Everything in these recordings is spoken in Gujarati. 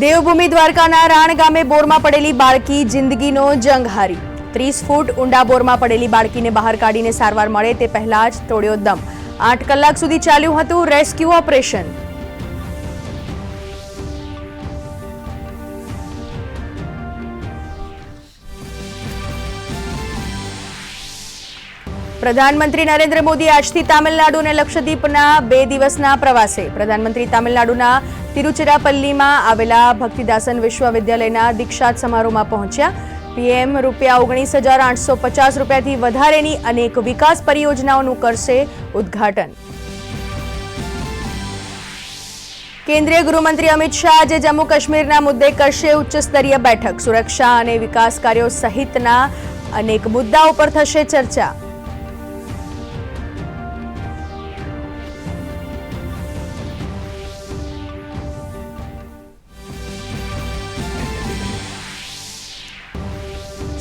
દેવભૂમિ દ્વારકાના રાણ ગામે બોરમાં પડેલી બાળકી જિંદગીનો જંગ હારી ત્રીસ ફૂટ ઊંડા બોરમાં પડેલી બાળકીને બહાર કાઢીને સારવાર મળે તે પહેલા જ તોડ્યો દમ. આઠ કલાક સુધી ચાલ્યું હતું રેસ્ક્યુ ઓપરેશન. પ્રધાનમંત્રી નરેન્દ્ર મોદી આજથી તામિલનાડુ અને લક્ષદ્વીપના બે દિવસના પ્રવાસે. પ્રધાનમંત્રી તામિલનાડુના તિરુચિરાપલ્લીમાં આવેલા ભક્તિદાસન વિશ્વવિદ્યાલયના દીક્ષાંત સમારોહમાં પહોંચ્યા. પીએમ રૂપિયા ઓગણીસ હજાર આઠસો પચાસ રૂપિયાથી વધારેની અનેક વિકાસ પરિયોજનાઓનું કરશે ઉદ્ઘાટન. કેન્દ્રીય ગૃહમંત્રી અમિત શાહ આજે જમ્મુ કાશ્મીરના મુદ્દે કરશે ઉચ્ચ સ્તરીય બેઠક. સુરક્ષા અને વિકાસ કાર્યો સહિતના અનેક મુદ્દાઓ પર થશે ચર્ચા.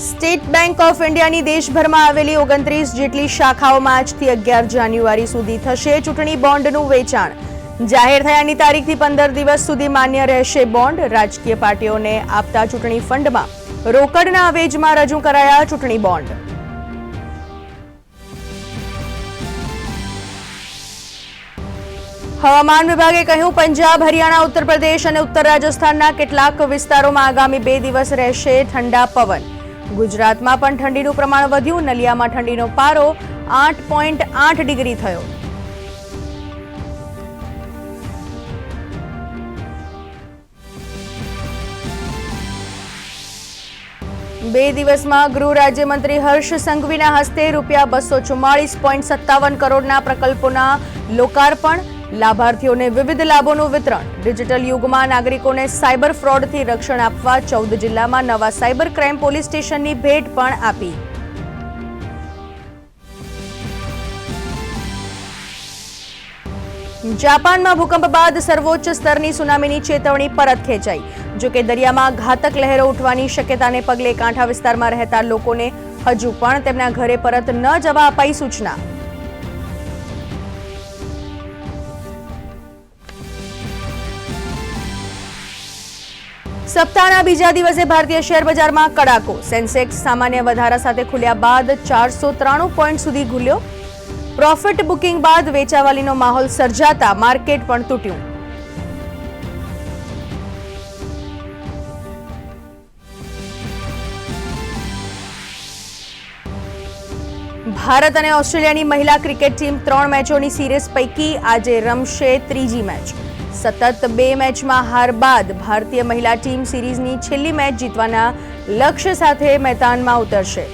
સ્ટેટ બેંક ઓફ ઇન્ડિયાની દેશભરમાં આવેલી ઓગણત્રીસ જેટલી શાખાઓમાં આજથી અગિયાર જાન્યુઆરી સુધી થશે ચૂંટણી બોન્ડનું વેચાણ. જાહેર થયાની તારીખથી પંદર દિવસ સુધી માન્ય રહેશે બોન્ડ. રાજકીય પાર્ટીઓને આપતા ચૂંટણી ફંડમાં રોકડના અવેજમાં રજૂ કરાયા ચૂંટણી બોન્ડ. હવામાન વિભાગે કહ્યું, પંજાબ, હરિયાણા ઉત્તર પ્રદેશ અને ઉત્તર રાજસ્થાનના કેટલાક વિસ્તારોમાં આગામી બે દિવસ રહેશે ઠંડા પવન. ગુજરાતમાં પણ ઠંડીનું પ્રમાણ વધ્યું, નલિયામાં ઠંડીનો પારો આઠ પોઈન્ટ આઠ ડિગ્રી થયો. બે દિવસમાં ગૃહ રાજ્યમંત્રી હર્ષ સંઘવીના હસ્તે રૂપિયા બસો ચુમ્માળીસ પોઈન્ટ સત્તાવન કરોડના પ્રકલ્પોના લોકાર્પણ લાભાર્થીઓને વિવિધ લાભોનું વિતરણ. ડિજિટલ યુગમાં નાગરિકોને સાયબર ફ્રોડથી રક્ષણ આપવા ચૌદ જિલ્લામાં નવા સાયબર ક્રાઇમ પોલીસ સ્ટેશનની ભેટ પણ આપી. જાપાનમાં ભૂકંપ બાદ સર્વોચ્ચ સ્તરની સુનામીની ચેતવણી પરત ખેંચાઈ. જોકે દરિયામાં ઘાતક લહેરો ઉઠવાની શક્યતાને પગલે કાંઠા વિસ્તારમાં રહેતા લોકોને હજુ પણ તેમના ઘરે પરત ન જવા અપાઈ સૂચના. સપ્તાહના બીજા દિવસે ભારતીય શેર બજારમાં કડાકો. સેન્સેક્સ સામાન્ય વધારા સાથે ખુલ્યા બાદ ચારસો ત્રાણું પોઈન્ટ સુધી ઘૂલ્યો પ્રોફિટ બુકિંગ બાદ વેચાવાલીનો માહોલ સર્જાતા માર્કેટ પણ તૂટ્યું. ભારત અને ઓસ્ટ્રેલિયાની મહિલા ક્રિકેટ ટીમ ત્રણ મેચોની સિરીઝ પૈકી આજે રમશે ત્રીજી મેચ. સતત બે મેચમાં હાર બાદ ભારતીય મહિલા ટીમ સિરીઝની છેલ્લી મેચ જીતવાના લક્ષ્ય સાથે મેદાનમાં ઉતરશે.